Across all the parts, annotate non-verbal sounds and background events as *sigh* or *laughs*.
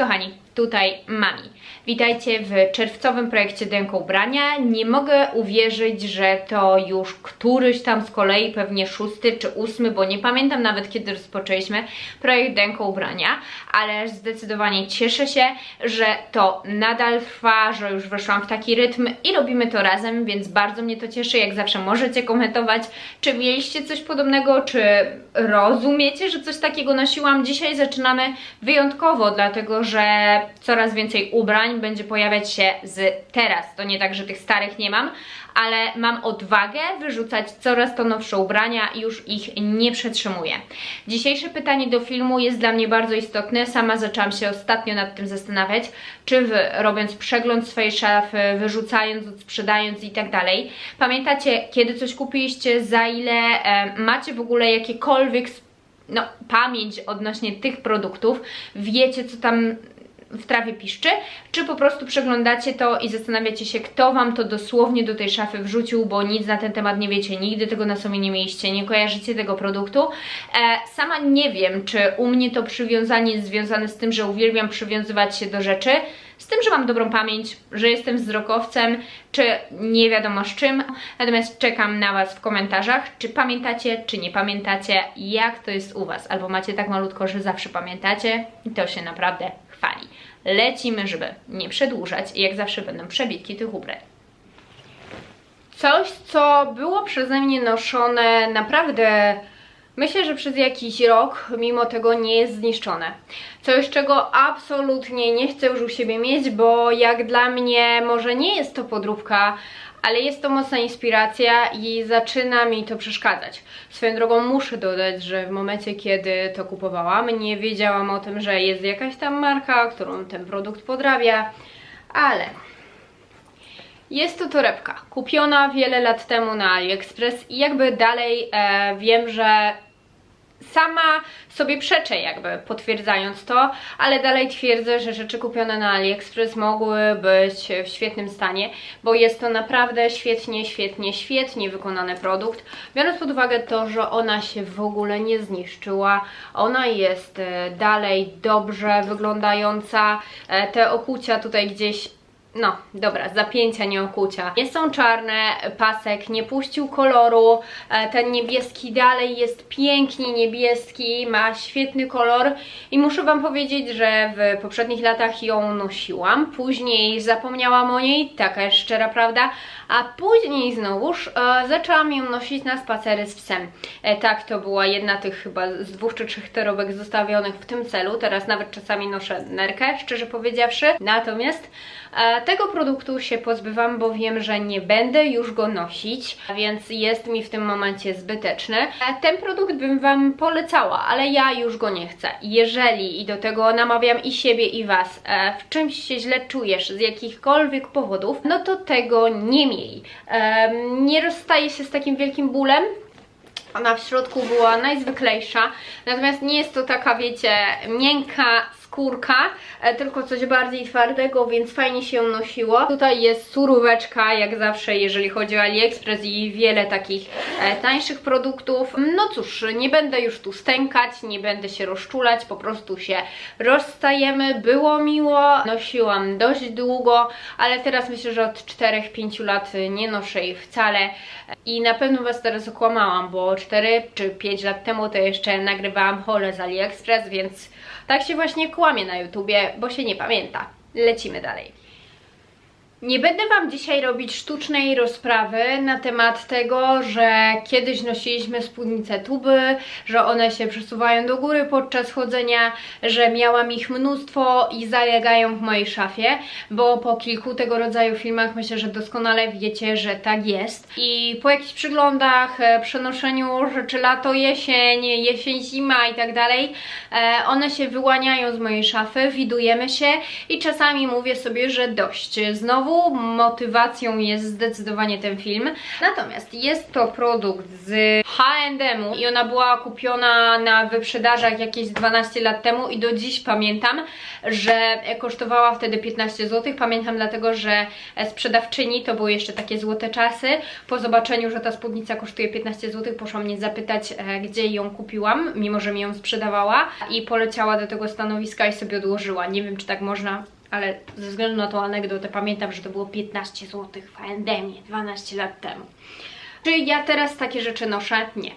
kochani, tutaj Mami. Witajcie w czerwcowym projekcie Denko Ubrania. Nie mogę uwierzyć, że to już któryś tam z kolei, pewnie szósty czy ósmy, bo nie pamiętam nawet kiedy rozpoczęliśmy projekt Denko Ubrania, ale zdecydowanie cieszę się, że to nadal trwa, że już weszłam w taki rytm i robimy to razem, więc bardzo mnie to cieszy. Jak zawsze możecie komentować, czy mieliście coś podobnego, czy rozumiecie, że coś takiego nosiłam. Dzisiaj zaczynamy wyjątkowo, dlatego że coraz więcej ubrań będzie pojawiać się z teraz. To nie tak, że tych starych nie mam, ale mam odwagę wyrzucać coraz to nowsze ubrania i już ich nie przetrzymuję. Dzisiejsze pytanie do filmu jest dla mnie bardzo istotne. Sama zaczęłam się ostatnio nad tym zastanawiać, czy wy, robiąc przegląd swojej szafy, wyrzucając, sprzedając i tak dalej, pamiętacie, kiedy coś kupiliście, za ile e, macie w ogóle jakiekolwiek no, pamięć odnośnie tych produktów, wiecie co tam w trawie piszczy, czy po prostu przeglądacie to i zastanawiacie się, kto Wam to dosłownie do tej szafy wrzucił, bo nic na ten temat nie wiecie, nigdy tego na sobie nie mieliście, nie kojarzycie tego produktu. E, sama nie wiem, czy u mnie to przywiązanie jest związane z tym, że uwielbiam przywiązywać się do rzeczy, z tym, że mam dobrą pamięć, że jestem wzrokowcem, czy nie wiadomo z czym. Natomiast czekam na Was w komentarzach, czy pamiętacie, czy nie pamiętacie, jak to jest u Was. Albo macie tak malutko, że zawsze pamiętacie i to się naprawdę chwali. Lecimy, żeby nie przedłużać i jak zawsze będą przebitki tych ubrań. Coś, co było przeze mnie noszone naprawdę Myślę, że przez jakiś rok, mimo tego nie jest zniszczone. Coś, czego absolutnie nie chcę już u siebie mieć, bo jak dla mnie może nie jest to podróbka, ale jest to mocna inspiracja i zaczyna mi to przeszkadzać. Swoją drogą muszę dodać, że w momencie, kiedy to kupowałam, nie wiedziałam o tym, że jest jakaś tam marka, którą ten produkt podrabia, ale jest to torebka, kupiona wiele lat temu na AliExpress i jakby dalej e, wiem, że sama sobie przeczę jakby potwierdzając to, ale dalej twierdzę, że rzeczy kupione na AliExpress mogły być w świetnym stanie, bo jest to naprawdę świetnie, świetnie, świetnie wykonany produkt. Biorąc pod uwagę to, że ona się w ogóle nie zniszczyła, ona jest e, dalej dobrze wyglądająca, e, te okucia tutaj gdzieś no, dobra, zapięcia, nie okucia. Nie są czarne, pasek nie puścił koloru, e, ten niebieski dalej jest pięknie niebieski, ma świetny kolor. I muszę Wam powiedzieć, że w poprzednich latach ją nosiłam, później zapomniałam o niej, taka jest szczera prawda, a później znowuż e, zaczęłam ją nosić na spacery z psem. E, tak, to była jedna tych chyba z dwóch czy trzech torobek zostawionych w tym celu, teraz nawet czasami noszę nerkę, szczerze powiedziawszy, natomiast e, tego produktu się pozbywam, bo wiem, że nie będę już go nosić, więc jest mi w tym momencie zbyteczny. E, ten produkt bym Wam polecała, ale ja już go nie chcę. Jeżeli, i do tego namawiam i siebie i Was, e, w czymś się źle czujesz z jakichkolwiek powodów, no to tego nie miej mniej. Nie rozstaje się z takim wielkim bólem, ona w środku była najzwyklejsza, natomiast nie jest to taka, wiecie, miękka, skórka, e, tylko coś bardziej twardego, więc fajnie się nosiło. Tutaj jest suróweczka, jak zawsze, jeżeli chodzi o AliExpress i wiele takich e, tańszych produktów. No cóż, nie będę już tu stękać, nie będę się rozczulać, po prostu się rozstajemy. Było miło, nosiłam dość długo, ale teraz myślę, że od 4-5 lat nie noszę jej wcale i na pewno Was teraz okłamałam, bo 4 czy 5 lat temu to jeszcze nagrywałam hole z AliExpress, więc tak się właśnie kłamie na YouTubie, bo się nie pamięta. Lecimy dalej. Nie będę Wam dzisiaj robić sztucznej rozprawy na temat tego, że kiedyś nosiliśmy spódnice tuby, że one się przesuwają do góry podczas chodzenia, że miałam ich mnóstwo i zalegają w mojej szafie, bo po kilku tego rodzaju filmach myślę, że doskonale wiecie, że tak jest. I po jakichś przyglądach, e, przenoszeniu rzeczy lato, jesień, jesień, zima i tak dalej, e, one się wyłaniają z mojej szafy, widujemy się i czasami mówię sobie, że dość. Znowu znowu motywacją jest zdecydowanie ten film. Natomiast jest to produkt z H&M i ona była kupiona na wyprzedażach jakieś 12 lat temu i do dziś pamiętam, że kosztowała wtedy 15 zł. Pamiętam dlatego, że sprzedawczyni, to były jeszcze takie złote czasy, po zobaczeniu, że ta spódnica kosztuje 15 zł, poszła mnie zapytać, e, gdzie ją kupiłam, mimo że mi ją sprzedawała i poleciała do tego stanowiska i sobie odłożyła. Nie wiem, czy tak można ale ze względu na tą anegdotę pamiętam, że to było 15 zł w H&M 12 lat temu. Czy ja teraz takie rzeczy noszę? Nie.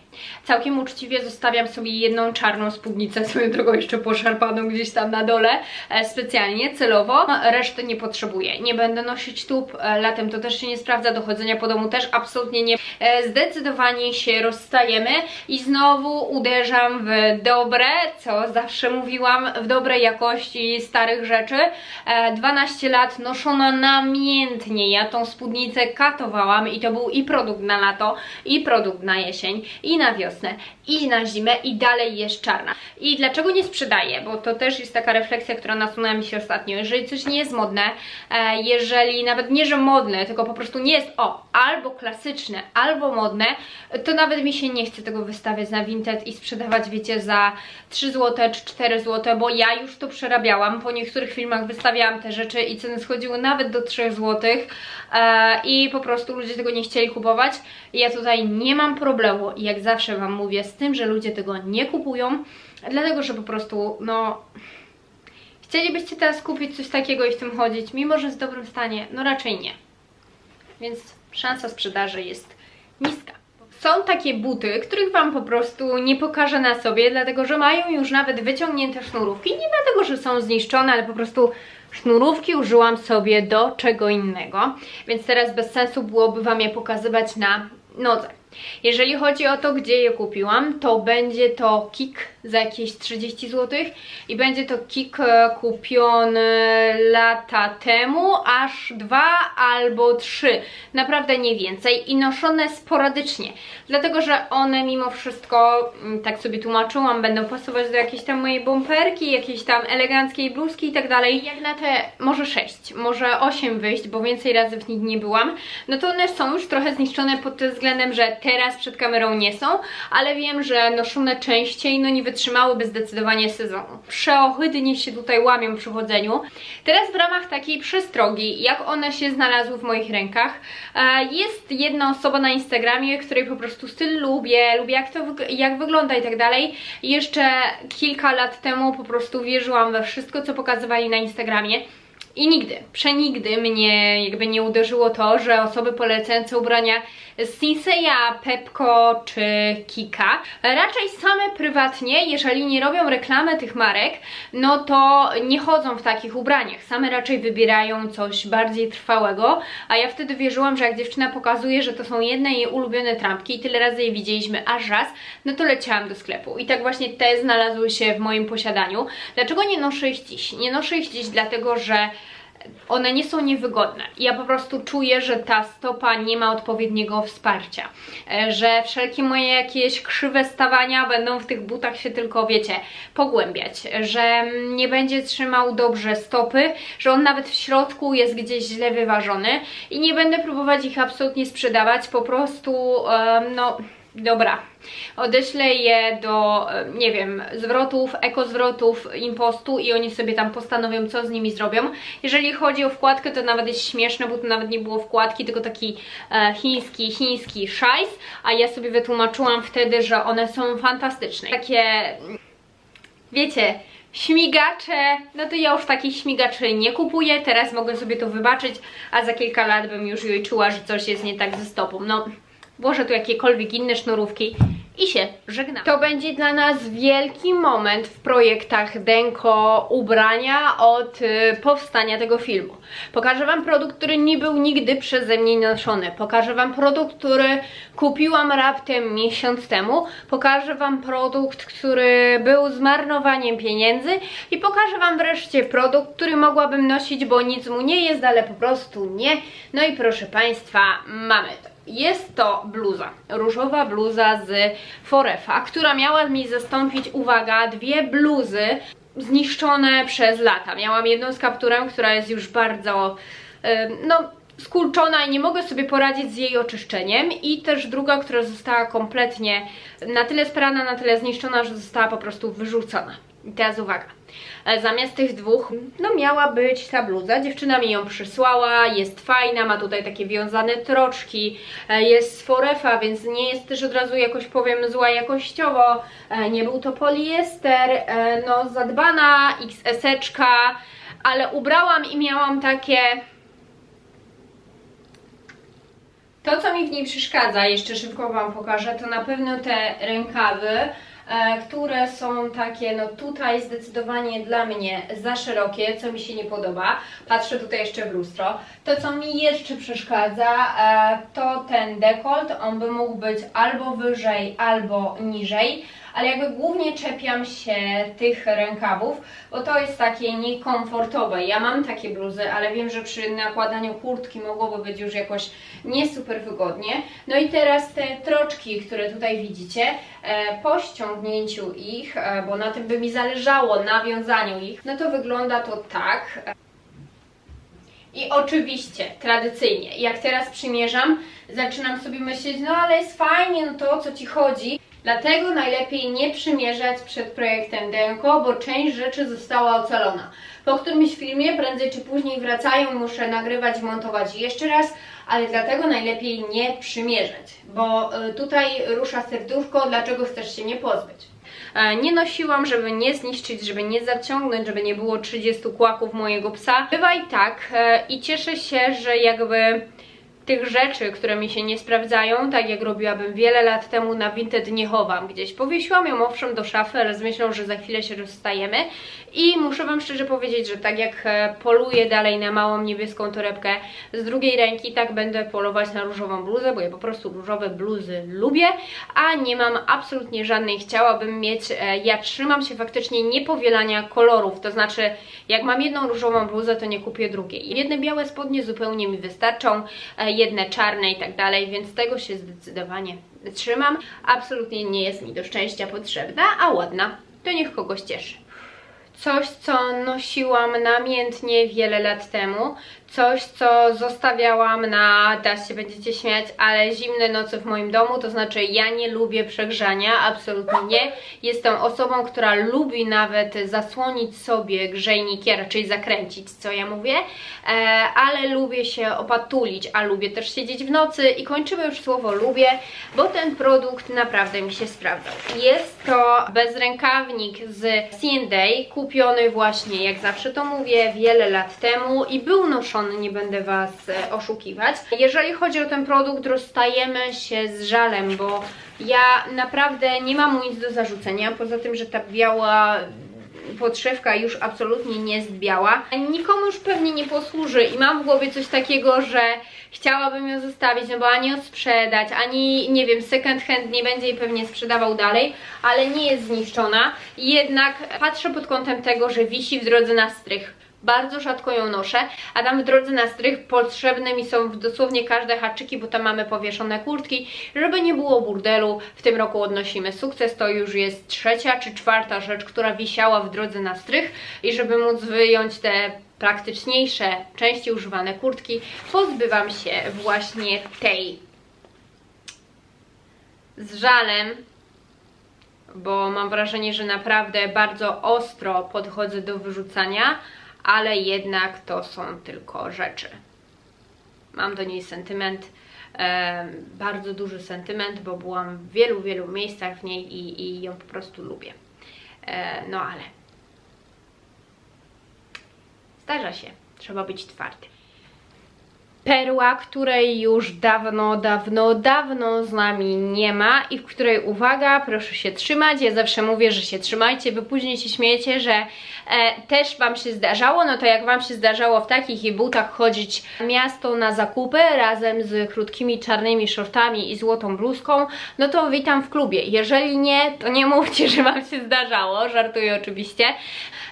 Całkiem uczciwie zostawiam sobie jedną czarną spódnicę, swoją drogą jeszcze poszarpaną gdzieś tam na dole, e, specjalnie, celowo. Reszty nie potrzebuję. Nie będę nosić tup, e, latem to też się nie sprawdza, do chodzenia po domu też absolutnie nie. E, zdecydowanie się rozstajemy i znowu uderzam w dobre, co zawsze mówiłam, w dobrej jakości starych rzeczy. 12 lat noszona namiętnie, ja tą spódnicę katowałam i to był i produkt na lato, i produkt na jesień, i na wiosnę, i na zimę, i dalej jest czarna. I dlaczego nie sprzedaję? Bo to też jest taka refleksja, która nasunęła mi się ostatnio. Jeżeli coś nie jest modne, e, jeżeli nawet nie, że modne, tylko po prostu nie jest, o, albo klasyczne, albo modne, to nawet mi się nie chce tego wystawiać na Vinted i sprzedawać, wiecie, za 3 zł czy 4 zł, bo ja już to przerabiałam. Po niektórych filmach wystawiałam te rzeczy i ceny schodziły nawet do 3 zł e, i po prostu ludzie tego nie chcieli kupować. I ja tutaj nie mam problemu i jak zawsze Wam mówię z tym, że ludzie tego nie kupują, dlatego, że po prostu, no... Chcielibyście teraz kupić coś takiego i w tym chodzić, mimo że jest w dobrym stanie? No raczej nie. Więc szansa sprzedaży jest niska. Są takie buty, których Wam po prostu nie pokażę na sobie, dlatego że mają już nawet wyciągnięte sznurówki. Nie dlatego, że są zniszczone, ale po prostu sznurówki użyłam sobie do czego innego. Więc teraz bez sensu byłoby Wam je pokazywać na no sé. Jeżeli chodzi o to, gdzie je kupiłam, to będzie to Kik za jakieś 30 zł i będzie to Kik e, kupiony lata temu, aż dwa albo trzy, naprawdę nie więcej i noszone sporadycznie, dlatego że one mimo wszystko, mm, tak sobie tłumaczyłam, będą pasować do jakiejś tam mojej bomperki, jakiejś tam eleganckiej bluzki i tak dalej. Jak na te może 6, może 8 wyjść, bo więcej razy w nich nie byłam, no to one są już trochę zniszczone pod tym względem, że teraz przed kamerą nie są, ale wiem, że noszone częściej, no nie wytrzymałyby zdecydowanie sezonu. Przeohydnie się tutaj łamią przy chodzeniu. Teraz w ramach takiej przestrogi, jak one się znalazły w moich rękach, e, jest jedna osoba na Instagramie, której po prostu styl lubię, lubię jak to jak wygląda i tak dalej. Jeszcze kilka lat temu po prostu wierzyłam we wszystko, co pokazywali na Instagramie. I nigdy, przenigdy mnie jakby nie uderzyło to, że osoby polecające ubrania z Sinseya, Pepko czy Kika raczej same prywatnie, jeżeli nie robią reklamy tych marek, no to nie chodzą w takich ubraniach. Same raczej wybierają coś bardziej trwałego, a ja wtedy wierzyłam, że jak dziewczyna pokazuje, że to są jedne jej ulubione trampki i tyle razy je widzieliśmy aż raz, no to leciałam do sklepu. I tak właśnie te znalazły się w moim posiadaniu. Dlaczego nie noszę ich dziś? Nie noszę ich dziś dlatego, że one nie są niewygodne. Ja po prostu czuję, że ta stopa nie ma odpowiedniego wsparcia, e, że wszelkie moje jakieś krzywe stawania będą w tych butach się tylko, wiecie, pogłębiać, że nie będzie trzymał dobrze stopy, że on nawet w środku jest gdzieś źle wyważony i nie będę próbować ich absolutnie sprzedawać, po prostu, no Dobra, odeślę je do, e, nie wiem, zwrotów, ekozwrotów, impostu i oni sobie tam postanowią, co z nimi zrobią. Jeżeli chodzi o wkładkę, to nawet jest śmieszne, bo to nawet nie było wkładki, tylko taki e, chiński, chiński szajs, a ja sobie wytłumaczyłam wtedy, że one są fantastyczne. Takie, wiecie, śmigacze, no to ja już takich śmigaczy nie kupuję, teraz mogę sobie to wybaczyć, a za kilka lat bym już jej czuła, że coś jest nie tak ze stopą. No, włożę tu jakiekolwiek inne sznurówki i się żegnam. To będzie dla nas wielki moment w projektach Denko ubrania od y, powstania tego filmu. Pokażę Wam produkt, który nie był nigdy przeze mnie noszony. Pokażę Wam produkt, który kupiłam raptem miesiąc temu. Pokażę Wam produkt, który był zmarnowaniem pieniędzy i pokażę Wam wreszcie produkt, który mogłabym nosić, bo nic mu nie jest, ale po prostu nie. No i proszę Państwa, mamy to. Jest to bluza, różowa bluza z Forefa, która miała mi zastąpić, uwaga, dwie bluzy zniszczone przez lata. Miałam jedną z kapturem, która jest już bardzo no skurczona i nie mogę sobie poradzić z jej oczyszczeniem i też druga, która została kompletnie na tyle sprana, na tyle zniszczona, że została po prostu wyrzucona. I teraz uwaga. E, Zamiast tych dwóch, no miała być ta bluza. Dziewczyna mi ją przysłała, jest fajna, ma tutaj takie wiązane troczki, e, jest z forefa, więc nie jest też od razu jakoś powiem zła jakościowo. E, Nie był to poliester, no zadbana, XS-eczka, ale ubrałam i miałam takie To, co mi w niej przeszkadza, jeszcze szybko Wam pokażę, to na pewno te rękawy, e, które są takie, no tutaj zdecydowanie dla mnie za szerokie, co mi się nie podoba. Patrzę tutaj jeszcze w lustro. To, co mi jeszcze przeszkadza, e, to ten dekolt. On by mógł być albo wyżej, albo niżej ale jakby głównie czepiam się tych rękawów, bo to jest takie niekomfortowe. Ja mam takie bluzy, ale wiem, że przy nakładaniu kurtki mogłoby być już jakoś nie super wygodnie. No i teraz te troczki, które tutaj widzicie, e, po ściągnięciu ich, e, bo na tym by mi zależało, nawiązaniu ich, no to wygląda to tak. I oczywiście, tradycyjnie, jak teraz przymierzam, zaczynam sobie myśleć, no ale jest fajnie, no to o co Ci chodzi? Dlatego najlepiej nie przymierzać przed projektem Denko, bo część rzeczy została ocalona. Po którymś filmie prędzej czy później wracają, muszę nagrywać, montować jeszcze raz, ale dlatego najlepiej nie przymierzać, bo y, tutaj rusza serduszko, dlaczego chcesz się nie pozbyć. E, Nie nosiłam, żeby nie zniszczyć, żeby nie zaciągnąć, żeby nie było 30 kłaków mojego psa. Bywa i tak e, i cieszę się, że jakby tych rzeczy, które mi się nie sprawdzają, tak jak robiłabym wiele lat temu na Vinted nie chowam gdzieś. Powiesiłam ją owszem do szafy, ale z myślą, że za chwilę się rozstajemy i muszę Wam szczerze powiedzieć, że tak jak e, poluję dalej na małą niebieską torebkę z drugiej ręki, tak będę polować na różową bluzę, bo ja po prostu różowe bluzy lubię, a nie mam absolutnie żadnej, chciałabym mieć, e, ja trzymam się faktycznie niepowielania kolorów, to znaczy jak mam jedną różową bluzę, to nie kupię drugiej. Jedne białe spodnie zupełnie mi wystarczą, e, jedne czarne i tak dalej, więc tego się zdecydowanie trzymam. Absolutnie nie jest mi do szczęścia potrzebna, a ładna, to niech kogoś cieszy. Coś, co nosiłam namiętnie wiele lat temu, coś, co zostawiałam na, teraz się będziecie śmiać, ale zimne noce w moim domu, to znaczy ja nie lubię przegrzania, absolutnie nie. Jestem osobą, która lubi nawet zasłonić sobie grzejnik, a raczej zakręcić, co ja mówię, e, ale lubię się opatulić, a lubię też siedzieć w nocy i kończymy już słowo lubię, bo ten produkt naprawdę mi się sprawdzał. Jest to bezrękawnik z C&A, kupiony właśnie, jak zawsze to mówię, wiele lat temu i był noszony, nie będę Was e, oszukiwać. Jeżeli chodzi o ten produkt, rozstajemy się z żalem, bo ja naprawdę nie mam mu nic do zarzucenia, poza tym, że ta biała podszewka już absolutnie nie jest biała. Nikomu już pewnie nie posłuży i mam w głowie coś takiego, że chciałabym ją zostawić, no bo ani ją sprzedać, ani nie wiem, second hand nie będzie jej pewnie sprzedawał dalej, ale nie jest zniszczona. Jednak patrzę pod kątem tego, że wisi w drodze na strych. Bardzo rzadko ją noszę, a tam w drodze na strych potrzebne mi są dosłownie każde haczyki, bo tam mamy powieszone kurtki, żeby nie było burdelu. W tym roku odnosimy sukces, to już jest trzecia czy czwarta rzecz, która wisiała w drodze na strych. I żeby móc wyjąć te praktyczniejsze, częściej używane kurtki, pozbywam się właśnie tej z żalem, bo mam wrażenie, że naprawdę bardzo ostro podchodzę do wyrzucania, ale jednak to są tylko rzeczy. Mam do niej sentyment, em, bardzo duży sentyment, bo byłam w wielu, wielu miejscach w niej i, i ją po prostu lubię. E, no ale zdarza się, trzeba być twardy. Perła, której już dawno, dawno, dawno z nami nie ma i w której, uwaga, proszę się trzymać. Ja zawsze mówię, że się trzymajcie, wy później się śmiejecie, że e, też Wam się zdarzało. No to jak Wam się zdarzało w takich butach chodzić miasto na zakupy razem z krótkimi czarnymi shortami i złotą bluzką, no to witam w klubie. Jeżeli nie, to nie mówcie, że Wam się zdarzało. Żartuję oczywiście.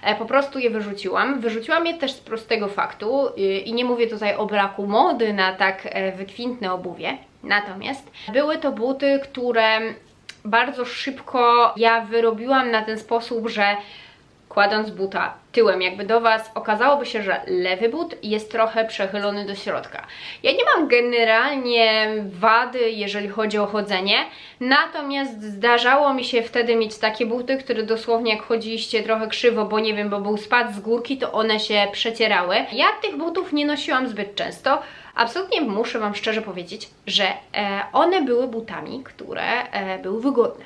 E, po prostu je wyrzuciłam. Wyrzuciłam je też z prostego faktu y, i nie mówię tutaj o braku mody na tak e, wykwintne obuwie. Natomiast były to buty, które bardzo szybko ja wyrobiłam na ten sposób, że kładąc buta tyłem jakby do Was, okazałoby się, że lewy but jest trochę przechylony do środka. Ja nie mam generalnie wady, jeżeli chodzi o chodzenie, natomiast zdarzało mi się wtedy mieć takie buty, które dosłownie jak chodziliście trochę krzywo, bo nie wiem, bo był spad z górki, to one się przecierały. Ja tych butów nie nosiłam zbyt często, Absolutnie muszę Wam szczerze powiedzieć, że e, one były butami, które e, były wygodne.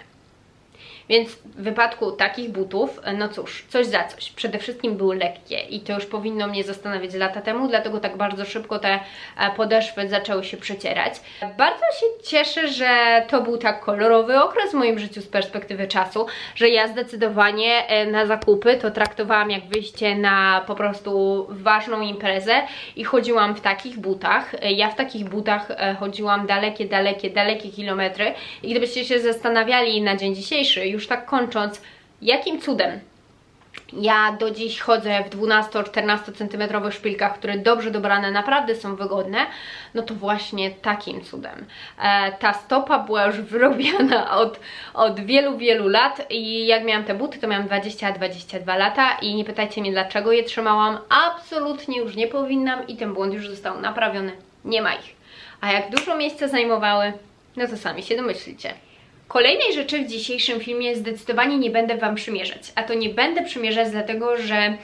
Więc w wypadku takich butów, no cóż, coś za coś. Przede wszystkim były lekkie i to już powinno mnie zastanawiać lata temu, dlatego tak bardzo szybko te e, podeszwy zaczęły się przecierać. Bardzo się cieszę, że to był tak kolorowy okres w moim życiu z perspektywy czasu, że ja zdecydowanie e, na zakupy to traktowałam jak wyjście na po prostu ważną imprezę i chodziłam w takich butach. E, ja w takich butach chodziłam dalekie, dalekie, dalekie kilometry i gdybyście się zastanawiali na dzień dzisiejszy, już tak kończąc, jakim cudem ja do dziś chodzę w 12-14 cm szpilkach, które dobrze dobrane, naprawdę są wygodne, no to właśnie takim cudem. E, ta stopa była już wyrobiona *laughs* od, od wielu, wielu lat i jak miałam te buty, to miałam 20-22 lata i nie pytajcie mnie dlaczego je trzymałam, absolutnie już nie powinnam i ten błąd już został naprawiony, nie ma ich. A jak dużo miejsca zajmowały, no to sami się domyślicie. Kolejnej rzeczy w dzisiejszym filmie zdecydowanie nie będę Wam przymierzać, a to nie będę przymierzać dlatego, że e,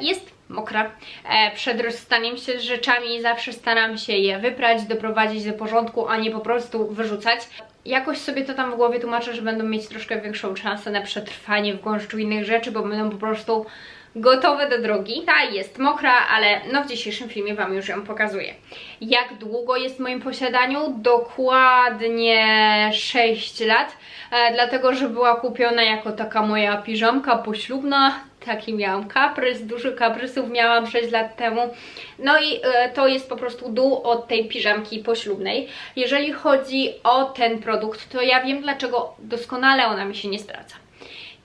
jest mokra. E, przed rozstaniem się z rzeczami zawsze staram się je wyprać, doprowadzić do porządku, a nie po prostu wyrzucać. Jakoś sobie to tam w głowie tłumaczę, że będą mieć troszkę większą szansę na przetrwanie w gąszczu innych rzeczy, bo będą po prostu gotowe do drogi. Ta jest mokra, ale no w dzisiejszym filmie Wam już ją pokazuję. Jak długo jest w moim posiadaniu? Dokładnie 6 lat, e, dlatego że była kupiona jako taka moja piżamka poślubna. Taki miałam kaprys, duży kaprysów miałam 6 lat temu. No i e, to jest po prostu dół od tej piżamki poślubnej. Jeżeli chodzi o ten produkt, to ja wiem dlaczego doskonale ona mi się nie sprawdza.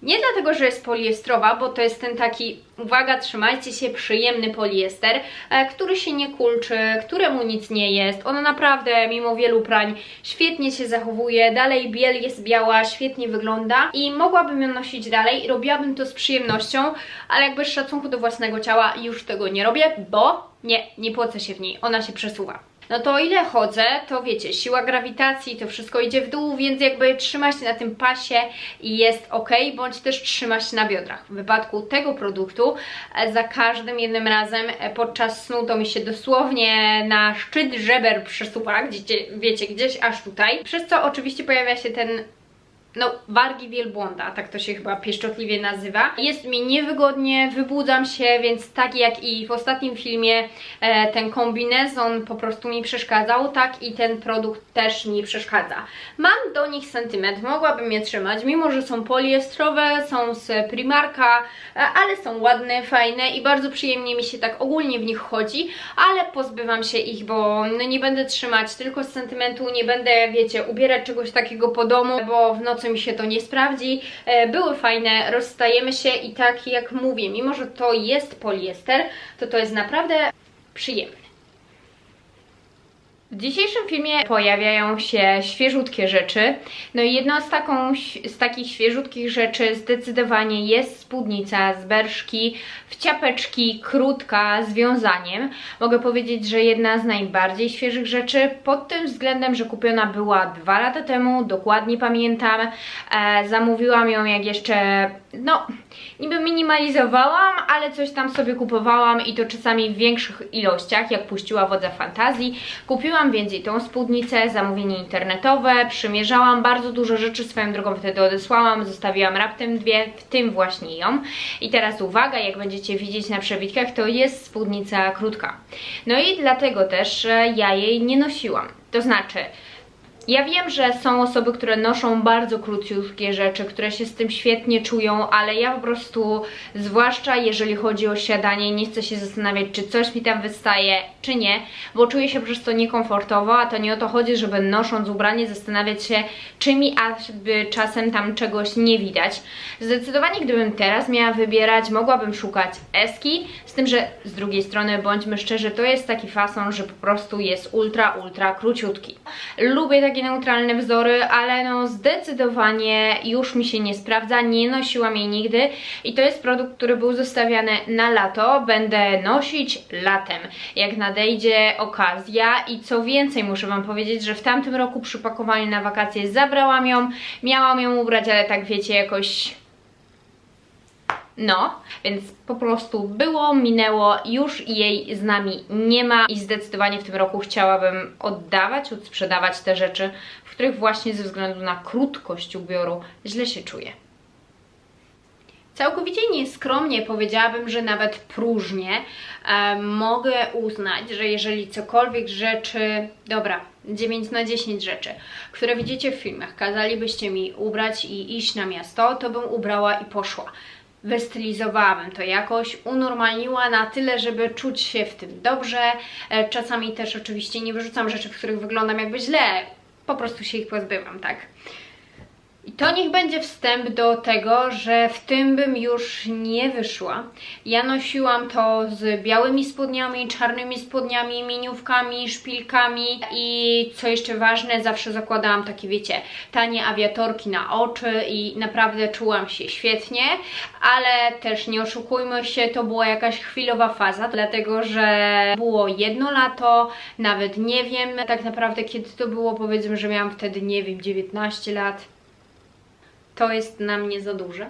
Nie dlatego, że jest poliestrowa, bo to jest ten taki, uwaga, trzymajcie się, przyjemny poliester, e, który się nie kulczy, któremu nic nie jest. Ona naprawdę, mimo wielu prań, świetnie się zachowuje, dalej biel jest biała, świetnie wygląda i mogłabym ją nosić dalej i robiłabym to z przyjemnością, ale jakby z szacunku do własnego ciała już tego nie robię, bo nie, nie płacę się w niej, ona się przesuwa no to o ile chodzę, to wiecie, siła grawitacji, to wszystko idzie w dół, więc jakby trzyma się na tym pasie i jest ok, bądź też trzyma się na biodrach. W wypadku tego produktu e, za każdym jednym razem e, podczas snu to mi się dosłownie na szczyt żeber przesuwa, gdzie, wiecie, gdzieś aż tutaj, przez co oczywiście pojawia się ten no, wargi wielbłąda, tak to się chyba pieszczotliwie nazywa. Jest mi niewygodnie, wybudzam się, więc tak jak i w ostatnim filmie e, ten kombinezon po prostu mi przeszkadzał, tak i ten produkt też mi przeszkadza. Mam do nich sentyment, mogłabym je trzymać, mimo że są poliestrowe, są z Primarka, e, ale są ładne, fajne i bardzo przyjemnie mi się tak ogólnie w nich chodzi, ale pozbywam się ich, bo no, nie będę trzymać tylko z sentymentu, nie będę, wiecie, ubierać czegoś takiego po domu, bo w nocy mi się to nie sprawdzi. E, były fajne, rozstajemy się i tak jak mówię, mimo że to jest poliester, to to jest naprawdę przyjemne. W dzisiejszym filmie pojawiają się świeżutkie rzeczy. No i jedną z, taką, z takich świeżutkich rzeczy zdecydowanie jest spódnica z berszki w ciapeczki, krótka, z wiązaniem. Mogę powiedzieć, że jedna z najbardziej świeżych rzeczy pod tym względem, że kupiona była dwa lata temu, dokładnie pamiętam. E, zamówiłam ją jak jeszcze, no, niby minimalizowałam, ale coś tam sobie kupowałam i to czasami w większych ilościach, jak puściła wodza fantazji. Kupiłam więc i tą spódnicę, zamówienie internetowe, przymierzałam bardzo dużo rzeczy, swoją drogą wtedy odesłałam, zostawiłam raptem dwie, w tym właśnie ją. I teraz uwaga, jak będziecie widzieć na przewitkach, to jest spódnica krótka. No i dlatego też ja jej nie nosiłam. To znaczy, ja wiem, że są osoby, które noszą bardzo króciutkie rzeczy, które się z tym świetnie czują, ale ja po prostu, zwłaszcza jeżeli chodzi o siadanie, nie chcę się zastanawiać, czy coś mi tam wystaje, czy nie, bo czuję się przez to niekomfortowo, a to nie o to chodzi, żeby nosząc ubranie zastanawiać się, czy mi by czasem tam czegoś nie widać. Zdecydowanie gdybym teraz miała wybierać, mogłabym szukać eski, z tym, że z drugiej strony, bądźmy szczerzy, to jest taki fason, że po prostu jest ultra, ultra króciutki. Lubię takie takie neutralne wzory, ale no zdecydowanie już mi się nie sprawdza, nie nosiłam jej nigdy i to jest produkt, który był zostawiany na lato, będę nosić latem, jak nadejdzie okazja. I co więcej muszę Wam powiedzieć, że w tamtym roku przy pakowaniu na wakacje zabrałam ją, miałam ją ubrać, ale tak wiecie, jakoś no, więc po prostu było, minęło, już jej z nami nie ma i zdecydowanie w tym roku chciałabym oddawać, odsprzedawać te rzeczy, w których właśnie ze względu na krótkość ubioru źle się czuję. Całkowicie nieskromnie powiedziałabym, że nawet próżnie e, mogę uznać, że jeżeli cokolwiek rzeczy, dobra, 9 na 10 rzeczy, które widzicie w filmach, kazalibyście mi ubrać i iść na miasto, to bym ubrała i poszła wystylizowałabym to jakoś, unormalniła na tyle, żeby czuć się w tym dobrze. E, czasami też oczywiście nie wyrzucam rzeczy, w których wyglądam jakby źle, po prostu się ich pozbywam, tak? I to niech będzie wstęp do tego, że w tym bym już nie wyszła. Ja nosiłam to z białymi spodniami, czarnymi spodniami, miniówkami, szpilkami i co jeszcze ważne, zawsze zakładałam takie, wiecie, tanie awiatorki na oczy i naprawdę czułam się świetnie, ale też nie oszukujmy się, to była jakaś chwilowa faza, dlatego że było jedno lato, nawet nie wiem tak naprawdę kiedy to było, powiedzmy, że miałam wtedy, nie wiem, 19 lat to jest na mnie za duże.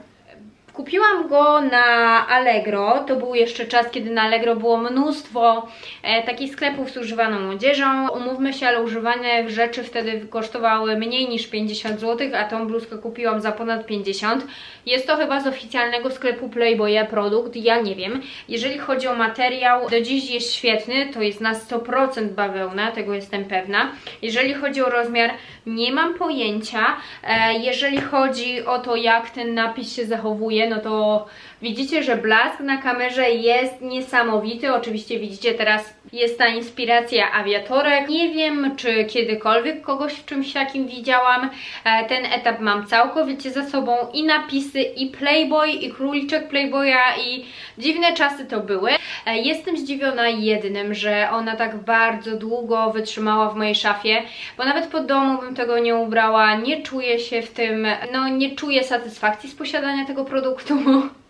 Kupiłam go na Allegro, to był jeszcze czas, kiedy na Allegro było mnóstwo e, takich sklepów z używaną odzieżą. Umówmy się, ale używane rzeczy wtedy kosztowały mniej niż 50 zł, a tą bluzkę kupiłam za ponad 50. Jest to chyba z oficjalnego sklepu Playboya produkt, ja nie wiem. Jeżeli chodzi o materiał, do dziś jest świetny, to jest na 100% bawełna, tego jestem pewna. Jeżeli chodzi o rozmiar, nie mam pojęcia. E, jeżeli chodzi o to, jak ten napis się zachowuje, no to widzicie, że blask na kamerze jest niesamowity. Oczywiście widzicie teraz jest ta inspiracja awiatorek. Nie wiem, czy kiedykolwiek kogoś w czymś takim widziałam. E, ten etap mam całkowicie za sobą i napisy, i Playboy, i króliczek Playboya, i dziwne czasy to były. E, jestem zdziwiona jednym, że ona tak bardzo długo wytrzymała w mojej szafie, bo nawet po domu bym tego nie ubrała, nie czuję się w tym, no nie czuję satysfakcji z posiadania tego produktu. *laughs*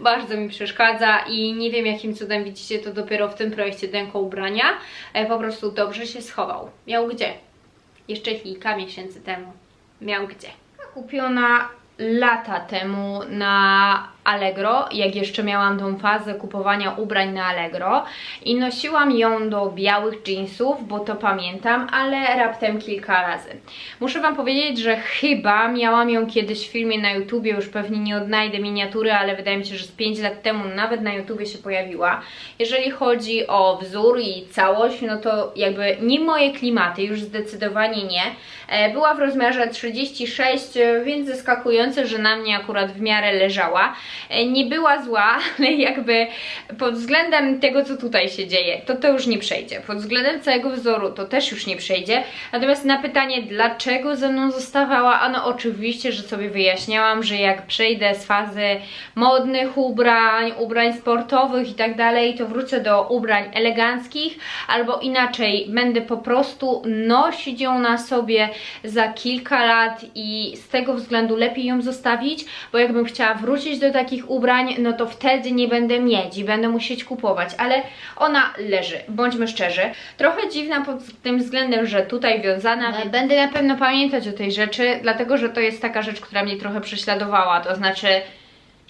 bardzo mi przeszkadza i nie wiem jakim cudem widzicie to dopiero w tym projekcie denko ubrania. E, po prostu dobrze się schował. Miał gdzie? Jeszcze kilka miesięcy temu. Miał gdzie? Kupiona lata temu na Allegro, jak jeszcze miałam tą fazę kupowania ubrań na Allegro i nosiłam ją do białych jeansów, bo to pamiętam, ale raptem kilka razy. Muszę Wam powiedzieć, że chyba miałam ją kiedyś w filmie na YouTubie, już pewnie nie odnajdę miniatury, ale wydaje mi się, że z 5 lat temu nawet na YouTubie się pojawiła. Jeżeli chodzi o wzór i całość, no to jakby nie moje klimaty, już zdecydowanie nie. E, była w rozmiarze 36, więc zaskakujące, że na mnie akurat w miarę leżała. E, nie była zła, *laughs* ale jakby pod względem tego, co tutaj się dzieje, to to już nie przejdzie. Pod względem całego wzoru to też już nie przejdzie. Natomiast na pytanie, dlaczego ze mną zostawała, ano oczywiście, że sobie wyjaśniałam, że jak przejdę z fazy modnych ubrań, ubrań sportowych i tak dalej, to wrócę do ubrań eleganckich, albo inaczej, będę po prostu nosić ją na sobie za kilka lat i z tego względu lepiej ją zostawić, bo jakbym chciała wrócić do takich takich ubrań, no to wtedy nie będę mieć i będę musieć kupować, ale ona leży, bądźmy szczerzy. Trochę dziwna pod tym względem, że tutaj wiązana, będę na pewno pamiętać o tej rzeczy, dlatego że to jest taka rzecz, która mnie trochę prześladowała, to znaczy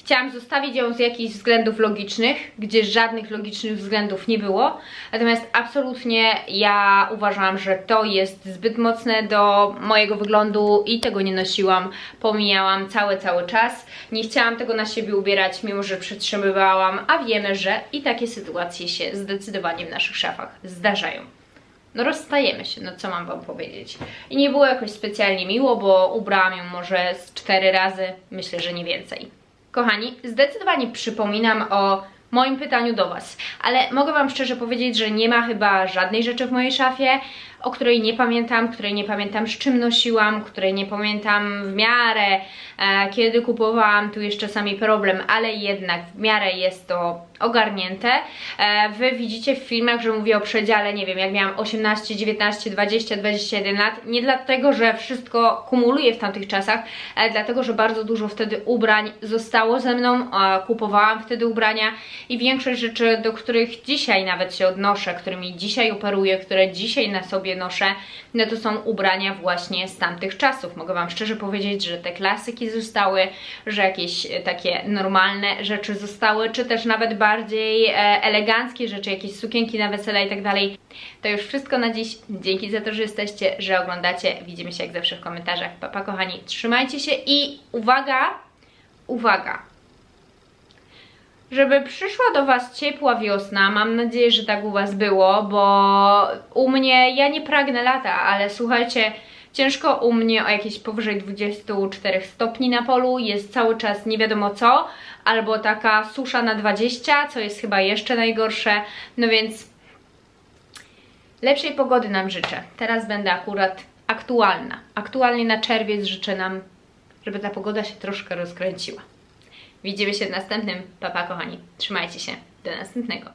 Chciałam zostawić ją z jakichś względów logicznych, gdzie żadnych logicznych względów nie było. Natomiast absolutnie ja uważam, że to jest zbyt mocne do mojego wyglądu i tego nie nosiłam. Pomijałam cały, cały czas. Nie chciałam tego na siebie ubierać, mimo że przytrzymywałam, a wiemy, że i takie sytuacje się zdecydowanie w naszych szafach zdarzają. No rozstajemy się, no co mam wam powiedzieć. I nie było jakoś specjalnie miło, bo ubrałam ją może z cztery razy, myślę, że nie więcej. Kochani, zdecydowanie przypominam o moim pytaniu do Was, ale mogę Wam szczerze powiedzieć, że nie ma chyba żadnej rzeczy w mojej szafie, o której nie pamiętam, której nie pamiętam z czym nosiłam, której nie pamiętam w miarę e, kiedy kupowałam, tu jest czasami problem, ale jednak w miarę jest to ogarnięte. E, wy widzicie w filmach, że mówię o przedziale, nie wiem, jak miałam 18, 19, 20, 21 lat. Nie dlatego, że wszystko kumuluję w tamtych czasach, ale dlatego, że bardzo dużo wtedy ubrań zostało ze mną, e, kupowałam wtedy ubrania i większość rzeczy, do których dzisiaj nawet się odnoszę, którymi dzisiaj operuję, które dzisiaj na sobie noszę, no to są ubrania właśnie z tamtych czasów. Mogę Wam szczerze powiedzieć, że te klasyki zostały, że jakieś e, takie normalne rzeczy zostały, czy też nawet bardziej e, eleganckie rzeczy, jakieś sukienki na wesela i tak dalej. To już wszystko na dziś. Dzięki za to, że jesteście, że oglądacie. Widzimy się jak zawsze w komentarzach. Papa kochani, trzymajcie się i uwaga, uwaga, żeby przyszła do Was ciepła wiosna, mam nadzieję, że tak u Was było, bo u mnie, ja nie pragnę lata, ale słuchajcie, ciężko u mnie o jakieś powyżej 24 stopni na polu, jest cały czas nie wiadomo co, albo taka susza na 20, co jest chyba jeszcze najgorsze, no więc lepszej pogody nam życzę. Teraz będę akurat aktualna. Aktualnie na czerwiec życzę nam, żeby ta pogoda się troszkę rozkręciła. Widzimy się w następnym. Papa, kochani. Trzymajcie się. Do następnego.